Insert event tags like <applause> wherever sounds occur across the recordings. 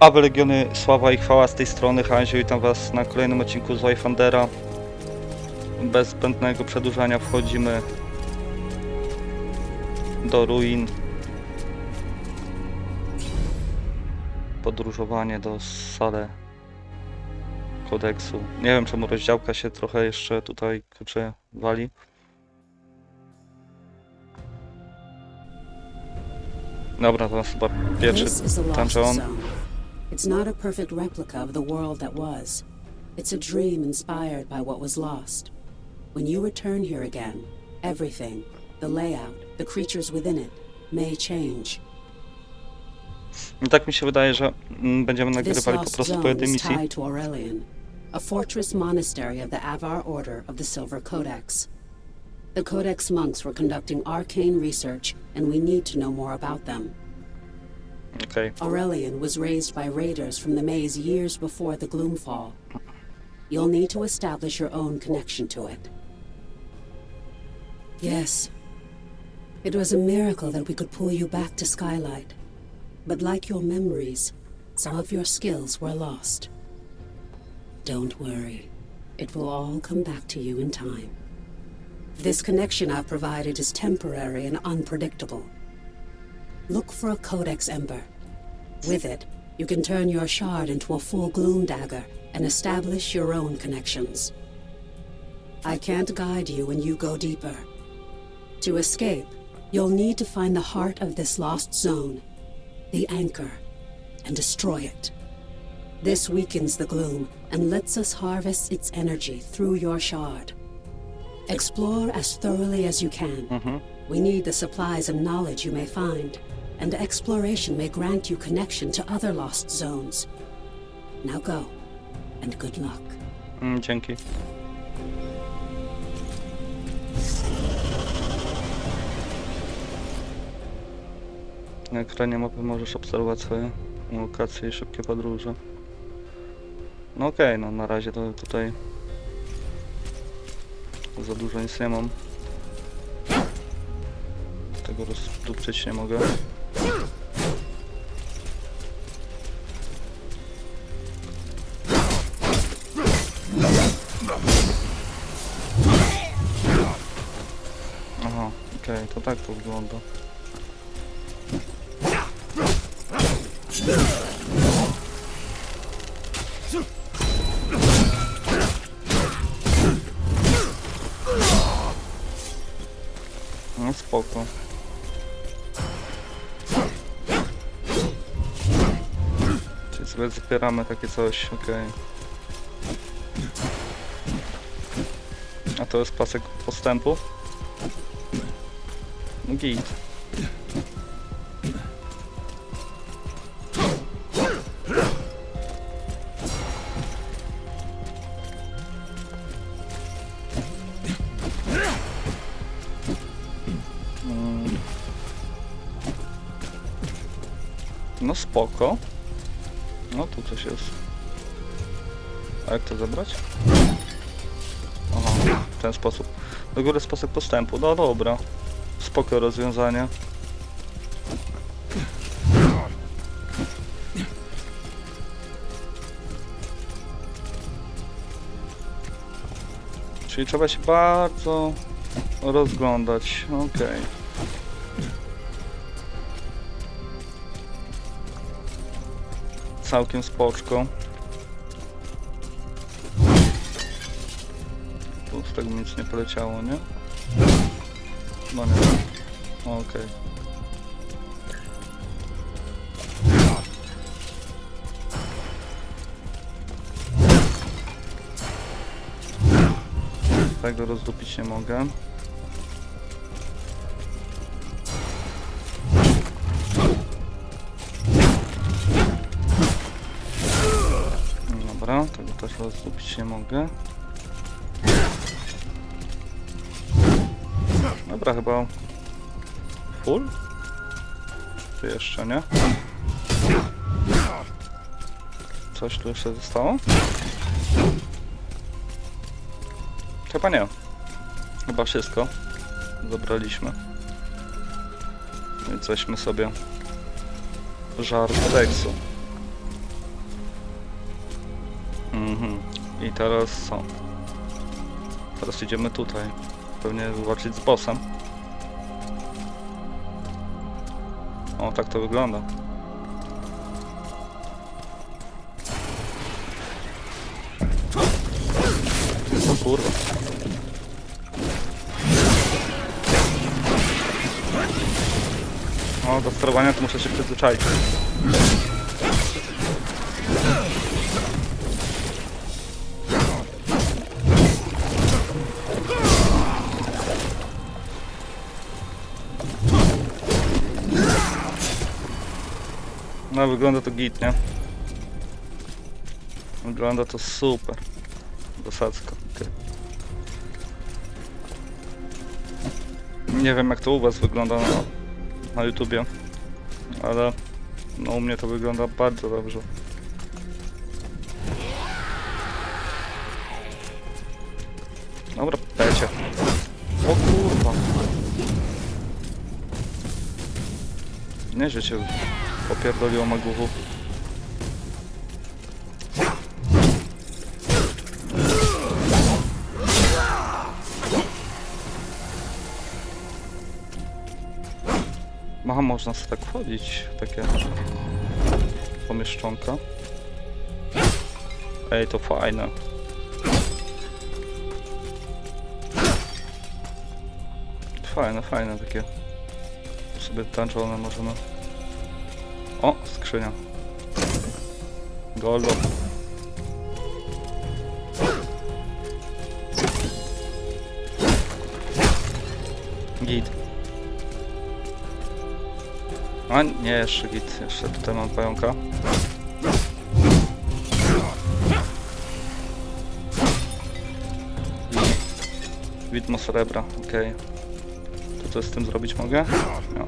Aby Legiony, sława i chwała z tej strony, Hanzio, witam was na kolejnym odcinku z Wayfandera. Bez zbędnego przedłużania wchodzimy do ruin. Podróżowanie do sale kodeksu. Nie wiem czemu rozdziałka się trochę jeszcze tutaj kurczę wali. Dobra, to nas chyba pierwszy dungeon. It's not a perfect replica of the world that was. It's a dream inspired by what was lost. When you return here again, everything, the layout, the creatures within it, may change. I tak mi się wydaje, że mm, będziemy nagrywali po prostu po jednej is misji. tied to Aurelian, a fortress monastery of the Avar Order of the Silver Codex. The Codex monks were conducting arcane research, and we need to know more about them. Okej. Aurelian was raised by raiders from the maze years before the Gloomfall. You'll need to establish your own connection to it. Yes. It was a miracle that we could pull you back to Skylight. But like your memories, some of your skills were lost. Don't worry. It will all come back to you in time. This connection I've provided is temporary and unpredictable. Look for a Codex Ember. With it, you can turn your shard into a full gloom dagger and establish your own connections. I can't guide you when you go deeper. To escape, you'll need to find the heart of this lost zone, the anchor, and destroy it. This weakens the gloom and lets us harvest its energy through your shard. Explore as thoroughly as you can. Mm-hmm. We need the supplies and knowledge you may find, and exploration may grant you connection to other lost zones. Now go, and good luck. Mm, dzięki. Na ekranie mapy możesz obserwować swoje lokacje i szybkie podróże. No okej, no na razie to tutaj za dużo nic nie mam. Tego rozdupczyć nie mogę. Okej, to tak to wygląda. No spoko. Czyli sobie zapieramy takie coś, okej. A to jest pasek postępu? Git. Mm. No spoko. No tu coś jest. A jak to zebrać? Aha, w ten sposób. Do góry sposób postępu. No dobra. Spoko rozwiązanie. Czyli trzeba się bardzo rozglądać. Okej. Całkiem spoczko. Tu z tego nic nie poleciało, nie? No nie. Okej. Tego rozdupić nie mogę. Dobra, tego też rozdupić nie mogę. Chyba full? Czy jeszcze nie? Coś tu jeszcze zostało? Chyba nie. Chyba wszystko zabraliśmy. Więc weźmy sobie żar kodeksu. Mhm. I teraz co? Teraz idziemy tutaj. Pewnie walczyć z bossem. O, tak to wygląda. O kurwa. O, do sterowania to muszę się przyzwyczaić. No, wygląda to git, nie? Wygląda to super. Dosadzka, okej. Nie wiem jak to u was wygląda na, na YouTubie, ale no u mnie to wygląda bardzo dobrze. Dobra, pecie. O kurwa. Nie, że popierdoliło maguchu. Aha, można sobie tak wchodzić w takie pomieszczonka. Ej, to fajne. Fajne, fajne takie. Sobie tańczone możemy. O, skrzynia. Goldo. Git. A nie, jeszcze git. Jeszcze tutaj mam pająka. I widmo srebra, okej. To co z tym zrobić mogę? No.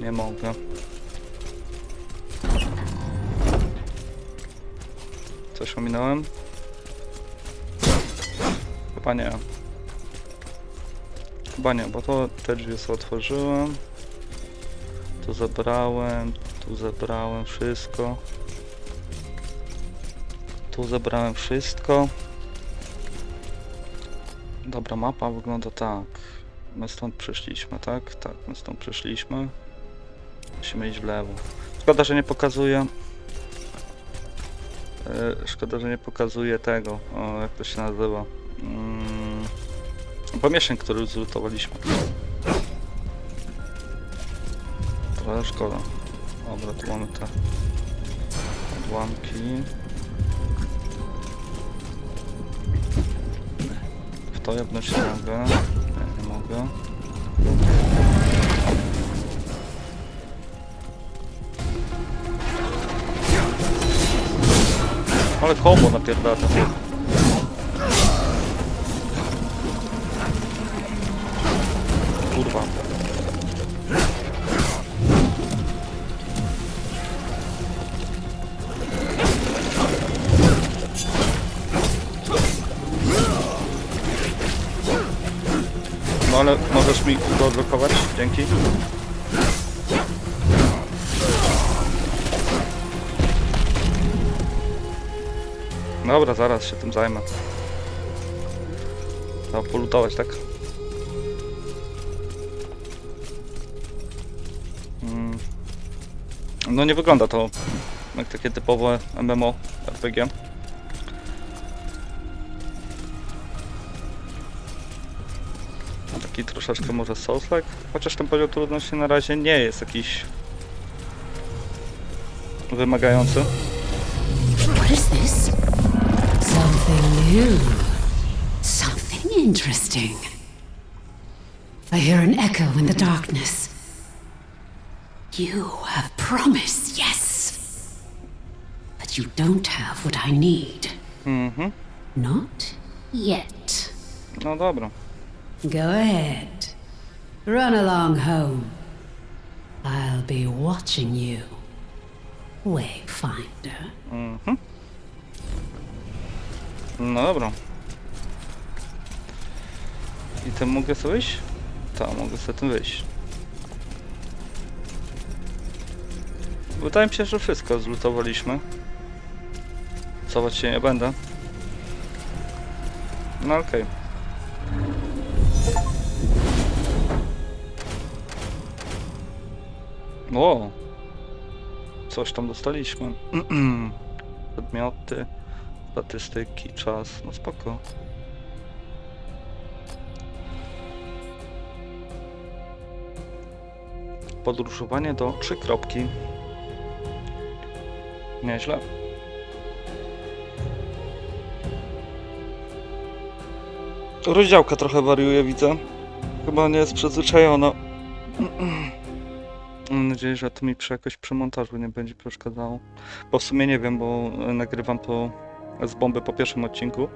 Nie mogę. Coś ominąłem? Chyba nie. Chyba nie, bo to te drzwi sobie otworzyłem. Tu zebrałem, tu zebrałem wszystko. Tu zebrałem wszystko. Dobra, mapa wygląda tak. My stąd przyszliśmy, tak? Tak, my stąd przyszliśmy. Musimy iść w lewo. Szkoda, że nie pokazuje. E, Szkoda, że nie pokazuje tego. O, jak to się nazywa? Mm, pomieszczeń, które zlutowaliśmy. Trochę szkoda. Dobra, tu mamy te odłamki. W to jebnąć nie mogę. Nie, nie mogę. Ale kombo napierdala ten chłop. Kurwa. No ale możesz mi go odblokować? Dzięki. Dobra, zaraz się tym zajmę. Trzeba polutować, tak? Mm. No nie wygląda to jak takie typowe MMO RPG. Taki troszeczkę może Souls-like, chociaż ten poziom trudności na razie nie jest jakiś wymagający. What is this? Something new. Something interesting. I hear an echo in the darkness. You have promise, yes. But you don't have what I need. Mhm. Not yet. No dobra. Go ahead. Run along home. I'll be watching you. Wayfinder. Mhm. No dobra. I tym mogę sobie wyjść? Tak, mogę sobie tym wyjść. Wydaje mi się, że wszystko zlutowaliśmy. Cofać się nie będę. No okej. O! Coś tam dostaliśmy. <clears throat> Przedmioty, statystyki, czas. No spoko. Podróżowanie do trzy kropki. Nieźle. Rozdziałka trochę wariuje, widzę. Chyba nie jest przyzwyczajona. Mam nadzieję, że to mi przy jakoś przy montażu nie będzie przeszkadzało. Bo w sumie nie wiem, bo nagrywam to z bomby po pierwszym odcinku.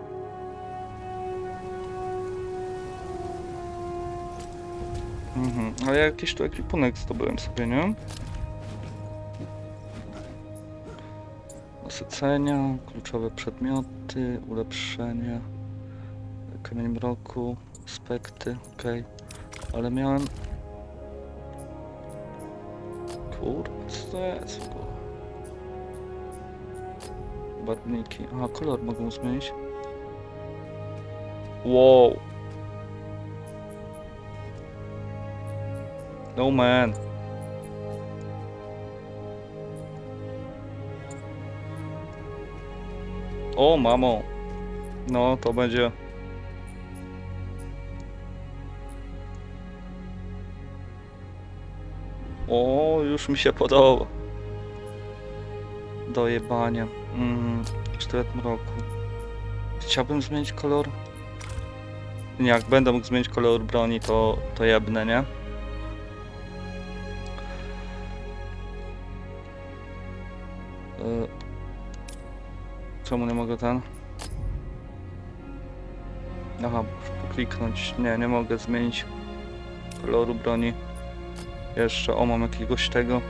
Mhm, ale jakiś tu ekwipunek zdobyłem sobie, nie? Nasycenia, kluczowe przedmioty, ulepszenia, kamień mroku, aspekty, okej. Ale miałem... Kurwa, co to jest? Barwniki. Aha, kolor mogą zmienić. Wow. No man. O, mamo. No, to będzie. O, już mi się podoba. Do jebania. Mm, sztylet mroku. Chciałbym zmienić kolor. Nie, jak będę mógł zmienić kolor broni, to, to jebnę, nie? Y, Czemu nie mogę ten? Aha, muszę pokliknąć. Nie, nie mogę zmienić koloru broni. Jeszcze, o mam jakiegoś tego.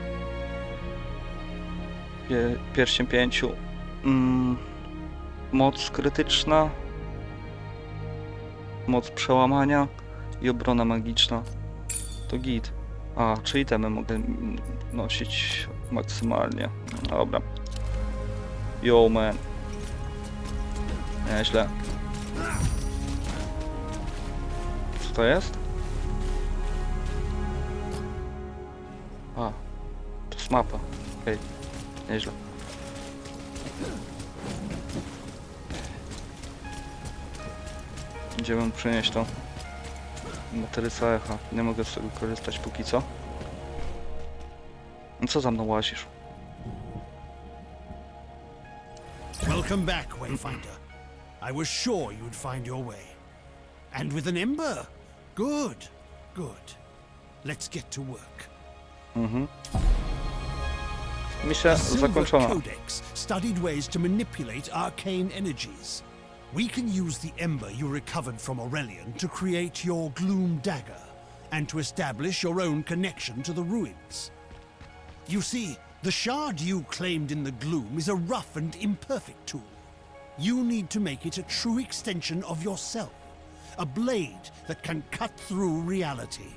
Pie, pierścień pięciu. Mm, moc krytyczna. Moc przełamania i obrona magiczna. To git. A, czyli temy mogę nosić maksymalnie. Dobra. Yo man. Nieźle. Co to jest? A, to jest mapa. Okej, nieźle. Idziemy przynieść to. Materyca echa. Nie mogę z tego korzystać póki co. No co za mną łazisz? Welcome back, Wayfinder. I was sure you'd find your way. And with an ember? Good, good. Let's get to work. Mhm. Misja zakończona. Codex studied ways to manipulate arcane energies. We can use the ember you recovered from Aurelian to create your Gloom Dagger and to establish your own connection to the ruins. You see, the shard you claimed in the Gloom is a rough and imperfect tool. You need to make it a true extension of yourself, a blade that can cut through reality.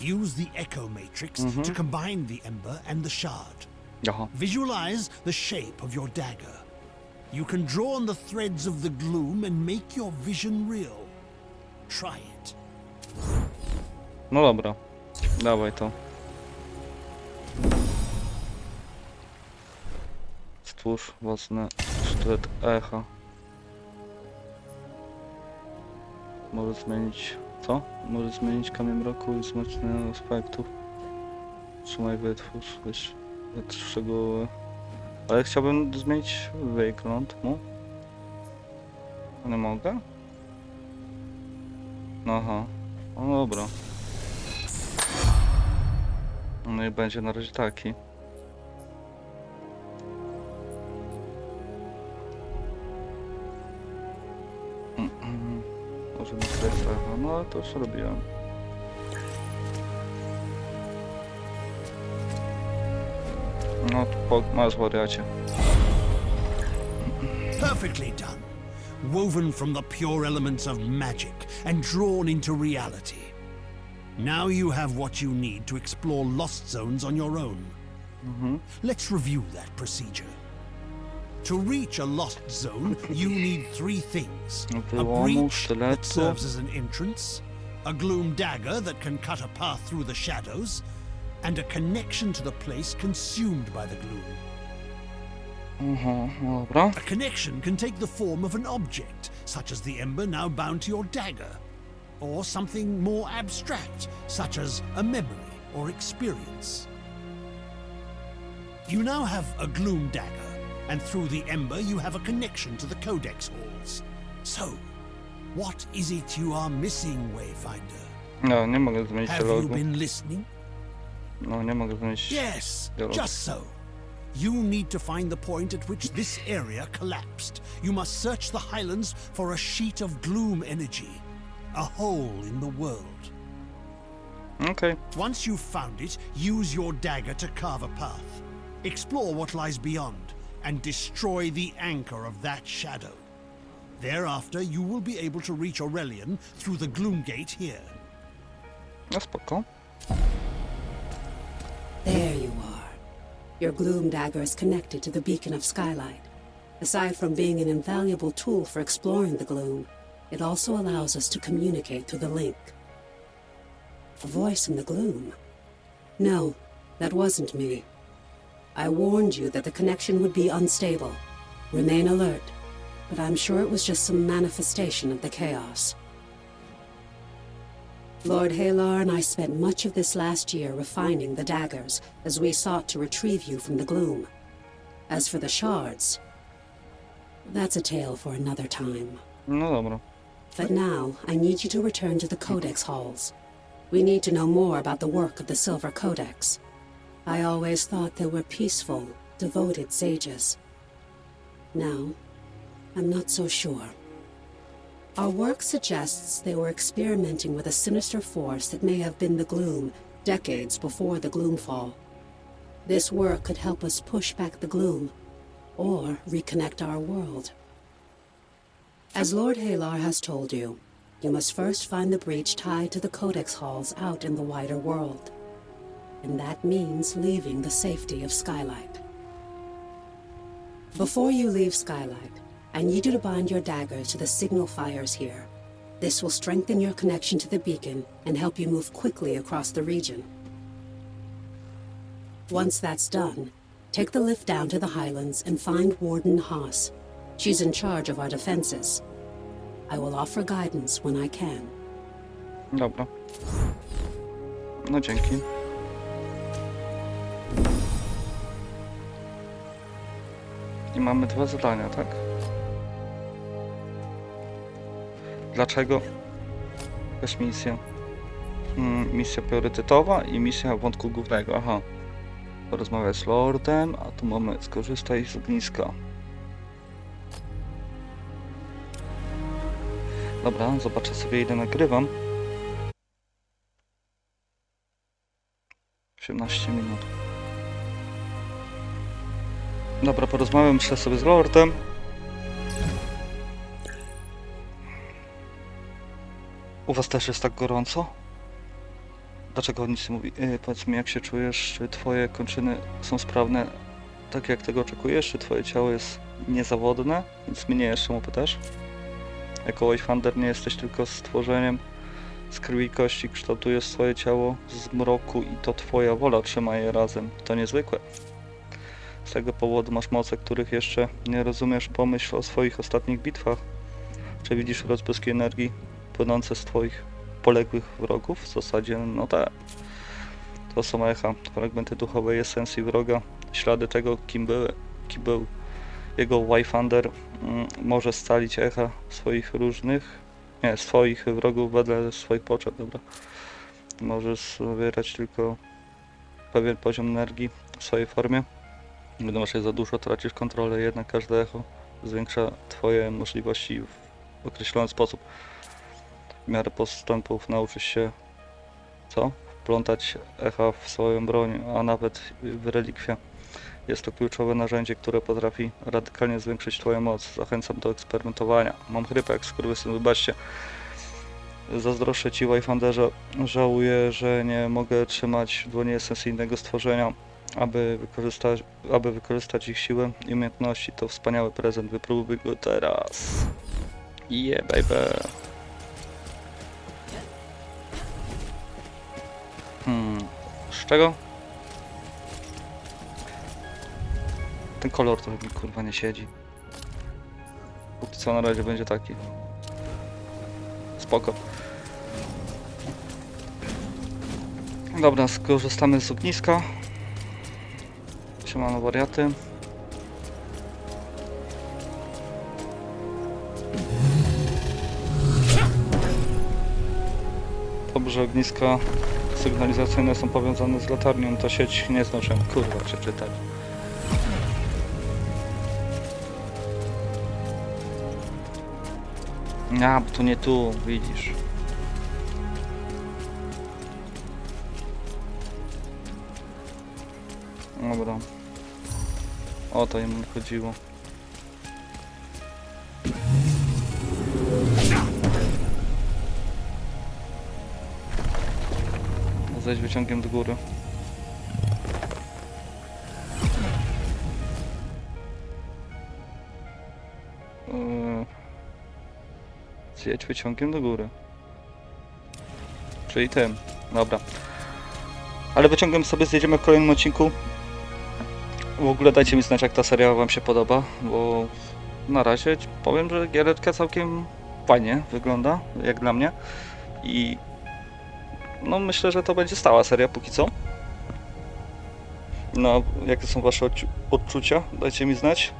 Use the Echo Matrix to mm-hmm. combine the Ember and the Shard. Aha. Visualize the shape of your dagger. You can draw on the threads of the gloom and make your vision real. Try it. No dobra. Dawaj to. Stwórz własny sztylet echa. Może zmienić... Co? Może zmienić kamień mroku i wzmocnienie aspektów. Trzymaj wytwórz, weź szczegóły. Ale chciałbym zmienić wygląd mu. Nie mogę? No Aha. No dobra. No i będzie na razie taki. Mm, mm. No ale to już robiłem. No, masz wariacie. Perfectly done. Woven from the pure elements of magic and drawn into reality. Now you have what you need to explore lost zones on your own. Let's review that procedure. To reach a lost zone, you need three things a breach that serves as an entrance, a gloom dagger that can cut a path through the shadows, and a connection to the place consumed by the gloom. No dobra. A connection can take the form of an object, such as the ember now bound to your dagger, or something more abstract, such as a memory or experience. You now have a gloom dagger, and through the ember you have a connection to the codex halls. So, what is it you are missing, Wayfinder? No, nie mogę zmienić Have you dialogu. been listening? No, nie mogę zmienić... Yes, Dialogue. just so. You need to find the point at which this area collapsed. You must search the highlands for a sheet of gloom energy, a hole in the world. Okej. Once you've found it, use your dagger to carve a path. Explore what lies beyond, and destroy the anchor of that shadow. Thereafter, you will be able to reach Aurelian through the gloom gate here. No spoko. There you are. Your gloom dagger is connected to the beacon of skylight. Aside from being an invaluable tool for exploring the gloom, it also allows us to communicate through the link. A voice in the gloom? No, that wasn't me. I warned you that the connection would be unstable. Remain alert, but I'm sure it was just some manifestation of the chaos. Lord Halar and I spent much of this last year refining the daggers as we sought to retrieve you from the gloom. As for the shards, that's a tale for another time. No. But now, I need you to return to the Codex halls. We need to know more about the work of the Silver Codex. I always thought they were peaceful, devoted sages. Now, I'm not so sure. Our work suggests they were experimenting with a sinister force that may have been the Gloom decades before the Gloomfall. This work could help us push back the Gloom, or reconnect our world. As Lord Halar has told you, you must first find the breach tied to the Codex halls out in the wider world. And that means leaving the safety of Skylight. Before you leave Skylight, I need you to bind your dagger to the signal fires here. This will strengthen your connection to the beacon and help you move quickly across the region. Once that's done, take the lift down to the Highlands and find Warden Haas. She's in charge of our defenses. I will offer guidance when I can. Dobra. No dzięki. Mamy dwa zadania, tak? Dlaczego? Jakaś misja. Mm, misja priorytetowa i misja wątku głównego, aha. Porozmawiać z Lordem, a tu mamy skorzystaj z ogniska. Dobra, zobaczę sobie ile nagrywam. 18 minut. Dobra, porozmawiam jeszcze sobie z Lordem. U was też jest tak gorąco? Dlaczego nic nie mówi? Yy, powiedz mi, jak się czujesz? Czy twoje kończyny są sprawne tak, jak tego oczekujesz? Czy twoje ciało jest niezawodne? Nic mnie nie jeszcze mu pytasz? Jako Wayfander nie jesteś tylko stworzeniem z krwi i kości, kształtujesz swoje ciało z mroku i to twoja wola trzyma je razem. To niezwykłe. Z tego powodu masz moce, których jeszcze nie rozumiesz. Pomyśl o swoich ostatnich bitwach. Czy widzisz rozbłyski energii płynące z twoich poległych wrogów? W zasadzie, no tak. To są echa, fragmenty duchowej esencji wroga, ślady tego, kim, były, kim był jego Wayfander. Mm, może scalić echa swoich różnych nie, swoich wrogów wedle swoich potrzeb, dobra. Możesz zawierać tylko pewien poziom energii w swojej formie. Masz jej za dużo, tracisz kontrolę, jednak każde echo zwiększa twoje możliwości w określony sposób. W miarę postępów nauczysz się co? Wplątać echa w swoją broń, a nawet w relikwie. Jest to kluczowe narzędzie, które potrafi radykalnie zwiększyć Twoją moc. Zachęcam do eksperymentowania. Mam chrypę jak skurwysyn, wybaczcie. Zazdroszczę Ci, Wayfanderze. Żałuję, że nie mogę trzymać w dłoni esencyjnego stworzenia. Aby wykorzystać, aby wykorzystać ich siłę i umiejętności. To wspaniały prezent, wypróbuj go teraz. Yeah, baby. Hmm, z czego? Ten kolor to mi kurwa nie siedzi. Póki co na razie będzie taki. Spoko. Dobra, skorzystamy z ogniska. Siemano wariaty. Dobrze, ogniska sygnalizacyjne są powiązane z latarnią, to sieć nie zdążyłem kurwa przeczytać. A, bo to nie tu, widzisz. Dobra. O to im chodziło. Zejdź wyciągiem do góry. Yy. Zjedź wyciągiem do góry. Czyli tym. Dobra. Ale wyciągiem sobie zjedziemy w kolejnym odcinku. W ogóle dajcie mi znać jak ta seria wam się podoba, bo na razie powiem, że giereczka całkiem fajnie wygląda, jak dla mnie. I no myślę, że to będzie stała seria póki co. No, jakie są wasze odczucia? Dajcie mi znać.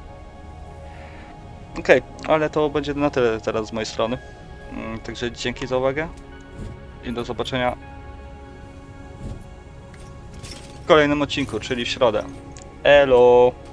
Okej, ale to będzie na tyle teraz z mojej strony. Mm, Także dzięki za uwagę i do zobaczenia w kolejnym odcinku, czyli w środę. Elo!